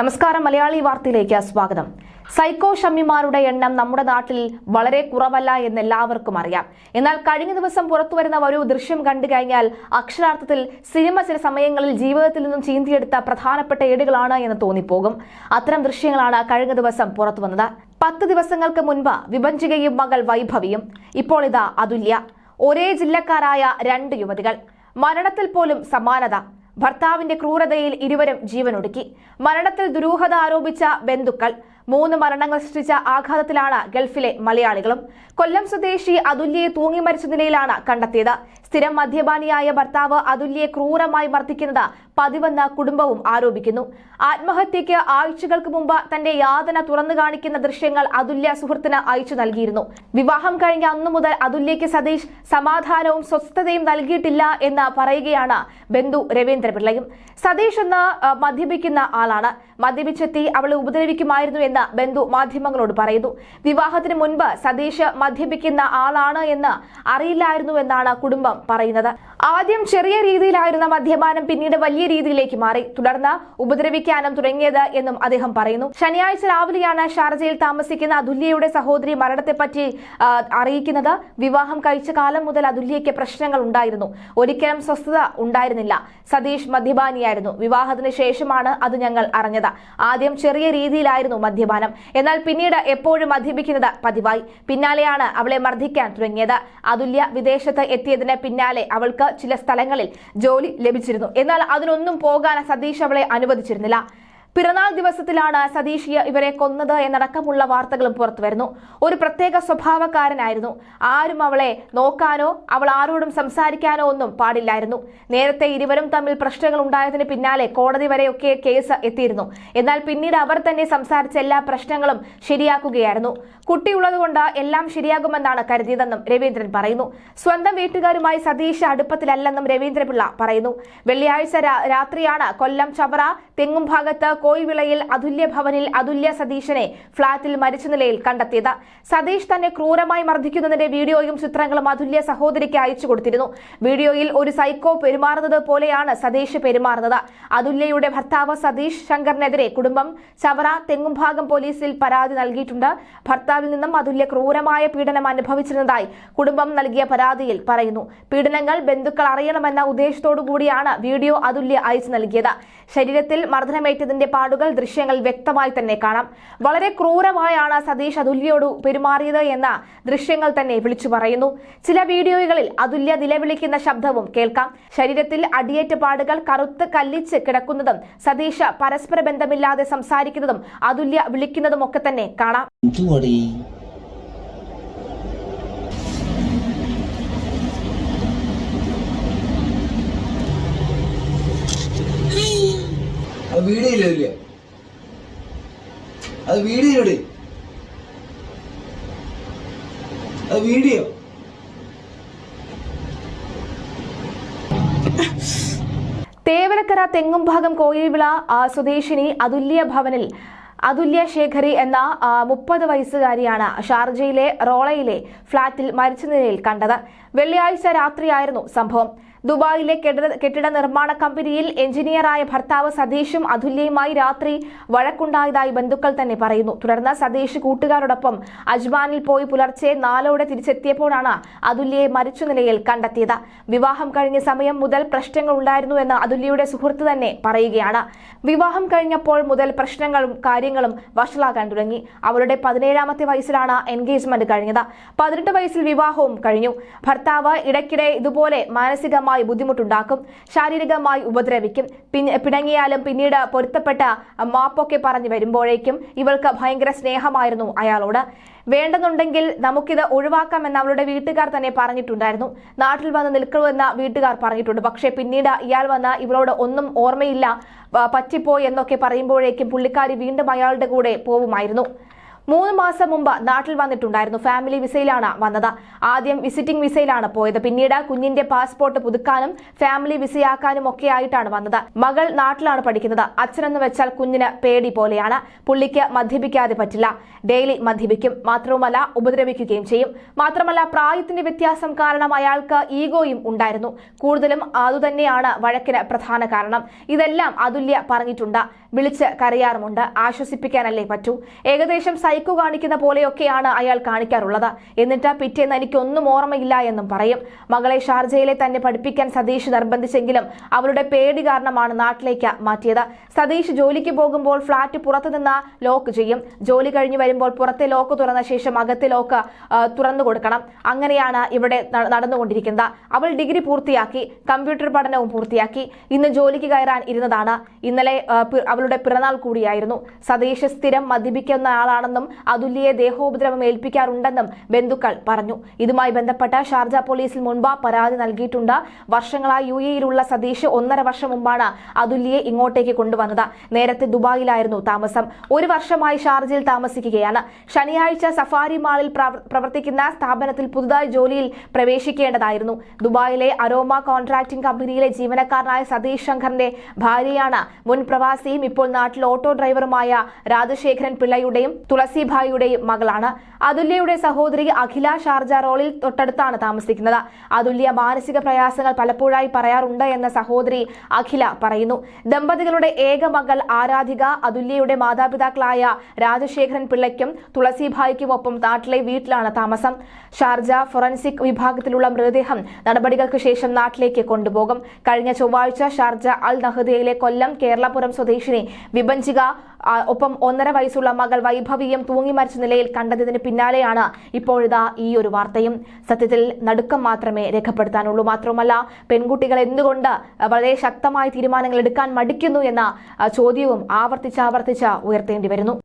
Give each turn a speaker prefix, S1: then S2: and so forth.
S1: നമസ്കാരം മലയാളി വാർത്തയിലേക്ക് സ്വാഗതം. സൈക്കോ ഷമ്മിമാരുടെ എണ്ണം നമ്മുടെ നാട്ടിൽ വളരെ കുറവല്ല എന്ന് എല്ലാവർക്കും അറിയാം. എന്നാൽ കഴിഞ്ഞ ദിവസം പുറത്തു പുറത്തുവരുന്ന ഒരു ദൃശ്യം കണ്ടു കഴിഞ്ഞാൽ അക്ഷരാർത്ഥത്തിൽ സിനിമ ചില സമയങ്ങളിൽ ജീവിതത്തിൽ നിന്നും ചീന്തിയെടുത്ത പ്രധാനപ്പെട്ട ഏടുകളാണ് എന്ന് തോന്നിപ്പോകും. അത്തരം ദൃശ്യങ്ങളാണ് കഴിഞ്ഞ ദിവസം പുറത്തു വന്നത്. പത്ത് ദിവസങ്ങൾക്ക് മുൻപ് വിഭജികയും മകൾ വൈഭവിയും. ഇപ്പോൾ ഇതാ അതുല്യ. ഒരേ ജില്ലക്കാരായ രണ്ട് യുവതികൾ. മരണത്തിൽ പോലും സമാനത. ഭർത്താവിന്റെ ക്രൂരതയിൽ ഇരുവരും ജീവനൊടുക്കി. മരണത്തിൽ ദുരൂഹത ആരോപിച്ച ബന്ധുക്കൾ മൂന്ന് മരണങ്ങൾ സൃഷ്ടിച്ച ആഘാതത്തിലാണ് ഗൾഫിലെ മലയാളികളും. കൊല്ലം സ്വദേശി അതുല്യയെ തൂങ്ങി മരിച്ച നിലയിലാണ് കണ്ടെത്തിയത്. സ്ഥിരം മദ്യപാനിയായ ഭർത്താവ് അതുല്യയെ ക്രൂരമായി മർദ്ദിക്കുന്നത് പതിവെന്ന് കുടുംബവും ആരോപിക്കുന്നു. ആത്മഹത്യയ്ക്ക് ആഴ്ചകൾക്ക് മുമ്പ് തന്റെ യാതന തുറന്നു കാണിക്കുന്ന ദൃശ്യങ്ങൾ അതുല്യ സുഹൃത്തിന് അയച്ചു നൽകിയിരുന്നു. വിവാഹം കഴിഞ്ഞ അന്നു മുതൽ അതുല്യയ്ക്ക് സതീഷ് സമാധാനവും സ്വസ്ഥതയും നൽകിയിട്ടില്ല എന്ന് പറയുകയാണ് ബന്ധു രവീന്ദ്രപിള്ളയും സതീഷ് എന്ന മദ്യപിക്കുന്ന ആളാണ്. മദ്യപിച്ചെത്തി അവളെ ഉപദ്രവിക്കുമായിരുന്നു എന്ന് ബന്ധു മാധ്യമങ്ങളോട് പറയുന്നു. വിവാഹത്തിന് മുൻപ് സതീഷ് മദ്യപിക്കുന്ന ആളാണ് എന്ന് അറിയില്ലായിരുന്നുവെന്നാണ് കുടുംബം പറയുന്നത്. ആദ്യം ചെറിയ രീതിയിലായിരുന്ന മദ്യപാനം പിന്നീട് വലിയ രീതിയിലേക്ക് മാറി. തുടർന്ന് ഉപദ്രവിക്കാനും തുടങ്ങിയത് എന്നും അദ്ദേഹം പറയുന്നു. ശനിയാഴ്ച രാവിലെയാണ് ഷാർജയിൽ താമസിക്കുന്ന അതുല്യയുടെ സഹോദരി മരണത്തെപ്പറ്റി അറിയിക്കുന്നത്. വിവാഹം കഴിച്ച കാലം മുതൽ അതുല്യയ്ക്ക് പ്രശ്നങ്ങൾ ഉണ്ടായിരുന്നു. ഒരിക്കലും സ്വസ്ഥത ഉണ്ടായിരുന്നില്ല. സതീഷ് മദ്യപാനിയായിരുന്നു. വിവാഹത്തിന് ശേഷമാണ് അത് ഞങ്ങൾ അറിഞ്ഞത്. ആദ്യം ചെറിയ രീതിയിലായിരുന്നു മദ്യപാനം. എന്നാൽ പിന്നീട് എപ്പോഴും മദ്യപിക്കുന്നത് പതിവായി. പിന്നാലെയാണ് അവളെ മർദ്ദിക്കാൻ തുടങ്ങിയത്. അതുല്യ വിദേശത്ത് എത്തിയതിന് പിന്നാലെ അവൾക്ക് ചില സ്ഥലങ്ങളിൽ ജോലി ലഭിച്ചിരുന്നു. എന്നാൽ അതിനൊന്നും പോകാൻ സതീഷ് അവളെ അനുവദിച്ചിരുന്നില്ല. പിറന്നാൾ ദിവസത്തിലാണ് സതീഷ് ഇവരെ കൊന്നത് എന്നടക്കമുള്ള വാർത്തകളും പുറത്തുവരുന്നു. ഒരു പ്രത്യേക സ്വഭാവക്കാരനായിരുന്നു. ആരും അവളെ നോക്കാനോ അവൾ ആരോടും സംസാരിക്കാനോ ഒന്നും പാടില്ലായിരുന്നു. നേരത്തെ ഇരുവരും തമ്മിൽ പ്രശ്നങ്ങൾ ഉണ്ടായതിന് പിന്നാലെ കോടതി വരെയൊക്കെ കേസ് എത്തിയിരുന്നു. എന്നാൽ പിന്നീട് അവർ തന്നെ സംസാരിച്ച എല്ലാ പ്രശ്നങ്ങളും ശരിയാക്കുകയായിരുന്നു. കുട്ടിയുള്ളതുകൊണ്ട് എല്ലാം ശരിയാകുമെന്നാണ് കരുതിയതെന്നും രവീന്ദ്രൻ പറയുന്നു. സ്വന്തം വീട്ടുകാരുമായി സതീഷ് അടുപ്പത്തിലല്ലെന്നും രവീന്ദ്രപിള്ള പറയുന്നു. വെള്ളിയാഴ്ച രാത്രിയാണ് കൊല്ലം ചവറ തെങ്ങും ഭാഗത്ത് കോയിവിളയിൽ അതുല്യ ഭവനിൽ അതുല്യ സതീശനെ ഫ്ളാറ്റിൽ മരിച്ച നിലയിൽ കണ്ടെത്തിയത്. സതീഷ് തന്നെ ക്രൂരമായി മർദ്ദിക്കുന്നതിന്റെ വീഡിയോയും ചിത്രങ്ങളും അതുല്യ സഹോദരിക്ക് അയച്ചു കൊടുത്തിരുന്നു. വീഡിയോയിൽ ഒരു സൈക്കോ പെരുമാറുന്നത് പോലെയാണ് സതീഷ് പെരുമാറുന്നത്. അതുല്യയുടെ ഭർത്താവ് സതീഷ് ശങ്കറിനെതിരെ കുടുംബം ചവറ തെങ്ങുംഭാഗം പോലീസിൽ പരാതി നൽകിയിട്ടുണ്ട്. ഭർത്താവിൽ നിന്നും അതുല്യ ക്രൂരമായ പീഡനം അനുഭവിച്ചിരുന്നതായി കുടുംബം നൽകിയ പരാതിയിൽ പറയുന്നു. പീഡനങ്ങൾ ബന്ധുക്കൾ അറിയണമെന്ന ഉദ്ദേശത്തോടു കൂടിയാണ് വീഡിയോ അതുല്യ അയച്ചു നൽകിയത്. ശരീരത്തിൽ മർദ്ദനമേറ്റതിന്റെ പാടുകൾ ദൃശ്യങ്ങൾ വ്യക്തമായി തന്നെ കാണാം. വളരെ ക്രൂരമായാണ് സതീഷ് അതുല്യയോട് പെരുമാറിയത് എന്ന ദൃശ്യങ്ങൾ തന്നെ വിളിച്ചു പറയുന്നു. ചില വീഡിയോകളിൽ അതുല്യ നിലവിളിക്കുന്ന ശബ്ദവും കേൾക്കാം. ശരീരത്തിൽ അടിയേറ്റ പാടുകൾ കറുത്ത് കല്ലിച്ച് കിടക്കുന്നതും സതീഷ് പരസ്പര ബന്ധമില്ലാതെ സംസാരിക്കുന്നതും അതുല്യ വിളിക്കുന്നതും ഒക്കെ തന്നെ കാണാം.
S2: അത് വീഡിയോ അത് വീഡിയോ അത് വീഡിയോ
S1: തേവലക്കര തെങ്ങുംഭാഗം കോയിൽവിള സ്വദേശിനി അതുല്യ ഭവനിൽ. അതുല്യ ശേഖരി എന്ന മുപ്പത് വയസ്സുകാരിയാണ് ഷാർജയിലെ റോളയിലെ ഫ്ളാറ്റിൽ മരിച്ച നിലയിൽ കണ്ടത്. വെള്ളിയാഴ്ച രാത്രിയായിരുന്നു സംഭവം. ദുബായിലെ കെട്ടിട നിർമ്മാണ കമ്പനിയിൽ എഞ്ചിനീയറായ ഭർത്താവ് സതീഷും അതുല്യയുമായി രാത്രി വഴക്കുണ്ടായതായി ബന്ധുക്കൾ തന്നെ പറയുന്നു. തുടർന്ന് സതീഷ് കൂട്ടുകാരോടൊപ്പം അജ്മാനിൽ പോയി പുലർച്ചെ നാലോടെ തിരിച്ചെത്തിയപ്പോഴാണ് അതുല്യയെ മരിച്ച നിലയിൽ കണ്ടെത്തിയത്. വിവാഹം കഴിഞ്ഞ സമയം മുതൽ പ്രശ്നങ്ങൾ ഉണ്ടായിരുന്നു എന്ന് അതുല്യയുടെ സുഹൃത്ത് തന്നെ പറയുകയാണ്. വിവാഹം കഴിഞ്ഞപ്പോൾ മുതൽ പ്രശ്നങ്ങളും കാര്യങ്ങളും വഷളാകാൻ തുടങ്ങി. അവളുടെ പതിനേഴാമത്തെ വയസ്സിലാണ് എൻഗേജ്മെന്റ് കഴിഞ്ഞത്. പതിനെട്ട് വയസ്സിൽ വിവാഹവും കഴിഞ്ഞു. ഭർത്താവ് ഇടയ്ക്കിടെ ഇതുപോലെ മാനസികമായി ബുദ്ധിമുട്ടുണ്ടാക്കും ശാരീരികമായി ഉപദ്രവിക്കും. പിന്നെ പിണങ്ങിയാലും പിന്നീട് പൊരുത്തപ്പെട്ട മാപ്പൊക്കെ പറഞ്ഞു വരുമ്പോഴേക്കും ഇവൾക്ക് ഭയങ്കര സ്നേഹമായിരുന്നു അയാളോട്. വേണ്ടെന്നുണ്ടെങ്കിൽ നമുക്കിത് ഒഴിവാക്കാം എന്ന് അവളുടെ വീട്ടുകാർ തന്നെ പറഞ്ഞിട്ടുണ്ടായിരുന്നു. നാട്ടിൽ വന്ന് നിൽക്കണമെന്ന് വീട്ടുകാർ പറഞ്ഞിട്ടുണ്ട്. പക്ഷേ പിന്നീട് ഇയാൾ വന്ന് ഇവളോട് ഒന്നും ഓർമ്മയില്ല പറ്റിപ്പോയി എന്നൊക്കെ പറയുമ്പോഴേക്കും പുള്ളിക്കാരി വീണ്ടും അയാളുടെ കൂടെ പോവുമായിരുന്നു. മൂന്ന് മാസം മുമ്പ് നാട്ടിൽ വന്നിട്ടുണ്ടായിരുന്നു. ഫാമിലി വിസയിലാണ് വന്നത്. ആദ്യം വിസിറ്റിംഗ് വിസയിലാണ് പോയത്. പിന്നീട് കുഞ്ഞിന്റെ പാസ്പോർട്ട് പുതുക്കാനും ഫാമിലി വിസയാക്കാനും ഒക്കെ ആയിട്ടാണ് വന്നത്. മകൾ നാട്ടിലാണ് പഠിക്കുന്നത്. അച്ഛനെന്ന് വെച്ചാൽ കുഞ്ഞിന് പേടി പോലെയാണ്. പുള്ളിക്ക് മദ്യപിക്കാതെ പറ്റില്ല. ഡെയിലി മദ്യപിക്കും. മാത്രവുമല്ല ഉപദ്രവിക്കുകയും ചെയ്യും. മാത്രമല്ല പ്രായത്തിന്റെ വ്യത്യാസം കാരണം അയാൾക്ക് ഈഗോയും ഉണ്ടായിരുന്നു. കൂടുതലും അതുതന്നെയാണ് വഴക്കിന് പ്രധാന കാരണം. ഇതെല്ലാം അതുല്യ പറഞ്ഞിട്ടുണ്ട്. വിളിച്ച് കരയാറുമുണ്ട്. ആശ്വസിപ്പിക്കാനല്ലേ പറ്റൂ. ഏകദേശം സൈക്കോ കാണിക്കുന്ന പോലെയൊക്കെയാണ് അയാൾ കാണിക്കാറുള്ളത്. എന്നിട്ട് പിറ്റേന്ന് എനിക്കൊന്നും ഓർമ്മയില്ല എന്നും പറയും. മകളെ ഷാർജയിലെ തന്നെ പഠിപ്പിക്കാൻ സതീഷ് നിർബന്ധിച്ചെങ്കിലും അവളുടെ പേടി കാരണമാണ് നാട്ടിലേക്ക് മാറ്റിയത്. സതീഷ് ജോലിക്ക് പോകുമ്പോൾ ഫ്ളാറ്റ് പുറത്തുനിന്ന് ലോക്ക് ചെയ്യും. ജോലി കഴിഞ്ഞ് വരുമ്പോൾ പുറത്തെ ലോക്ക് തുറന്ന ശേഷം അകത്തെ ലോക്ക് തുറന്നു കൊടുക്കണം. അങ്ങനെയാണ് ഇവിടെ നടന്നുകൊണ്ടിരിക്കുന്നത്. അവൾ ഡിഗ്രി പൂർത്തിയാക്കി കമ്പ്യൂട്ടർ പഠനവും പൂർത്തിയാക്കി. ഇന്ന് ജോലിക്ക് കയറാൻ ഇരുന്നതാണ്. ഇന്നലെ അവളുടെ പിറന്നാൾ കൂടിയായിരുന്നു. സതീഷ് സ്ഥിരം മദ്യപിക്കുന്ന ആളാണെന്നും അതുല്യയെ ദേഹോപദ്രവം ഏൽപ്പിക്കാറുണ്ടെന്നും ബന്ധുക്കൾ പറഞ്ഞു. ഇതുമായി ബന്ധപ്പെട്ട് ഷാർജ പോലീസിൽ മുൻപ് പരാതി നൽകിയിട്ടുണ്ട്. വർഷങ്ങളായി യു എയിലുള്ള സതീഷ് ഒന്നര വർഷം മുമ്പാണ് അതുല്യയെ ഇങ്ങോട്ടേക്ക് കൊണ്ടുവന്നത്. നേരത്തെ ദുബായിലായിരുന്നു താമസം. ഒരു വർഷമായി ഷാർജയിൽ താമസിക്കുകയാണ്. ശനിയാഴ്ച സഫാരി മാളിൽ പ്രവർത്തിക്കുന്ന സ്ഥാപനത്തിൽ പുതുതായി ജോലിയിൽ പ്രവേശിക്കേണ്ടതായിരുന്നു. ദുബായിലെ അരോമ കോൺട്രാക്ടിംഗ് കമ്പനിയിലെ ജീവനക്കാരനായ സതീഷ് ശങ്കറിന്റെ ഭാര്യയാണ് മുൻ പ്രവാസിയും ഇപ്പോൾ നാട്ടിൽ ഓട്ടോ ഡ്രൈവറുമായ രാജശേഖരൻ പിള്ളയുടെയും തുളസിഭായിയുടെയും മകളാണ്. അതുല്യയുടെ സഹോദരി അഖില ഷാർജ റോളിൽ തൊട്ടടുത്താണ് താമസിക്കുന്നത്. അതുല്യ മാനസിക പ്രയാസങ്ങൾ പലപ്പോഴായി പറയാറുണ്ട് എന്ന സഹോദരി അഖില പറയുന്നു. ദമ്പതികളുടെ ഏക മകൾ ആരാധിക അതുല്യയുടെ മാതാപിതാക്കളായ രാജശേഖരൻ പിള്ളയ്ക്കും തുളസിഭായിക്കും ഒപ്പം നാട്ടിലെ വീട്ടിലാണ് താമസം. ഷാർജ ഫോറൻസിക് വിഭാഗത്തിലുള്ള മൃതദേഹം നടപടികൾക്ക് ശേഷം നാട്ടിലേക്ക് കൊണ്ടുപോകും. കഴിഞ്ഞ ചൊവ്വാഴ്ച ഷാർജ അൽ നഹദയിലെ കൊല്ലം കേരളപുരം സ്വദേശിനി വിഭഞ്ചിക ഒപ്പം ഒന്നര വയസ്സുള്ള മകൾ വൈഭവിയും തൂങ്ങി മരിച്ച നിലയിൽ കണ്ടതിന് പിന്നാലെയാണ് ഇപ്പോഴിതാ ഈ ഒരു വാർത്തയും. സത്യത്തിൽ നടുക്കം മാത്രമേ രേഖപ്പെടുത്താനുള്ളൂ. മാത്രമല്ല പെൺകുട്ടികൾ എന്തുകൊണ്ട് വളരെ ശക്തമായ തീരുമാനങ്ങൾ എടുക്കാൻ മടിക്കുന്നു എന്ന ചോദ്യവും ആവർത്തിച്ചാവർത്തിച്ച് ഉയർത്തേണ്ടി വരുന്നു.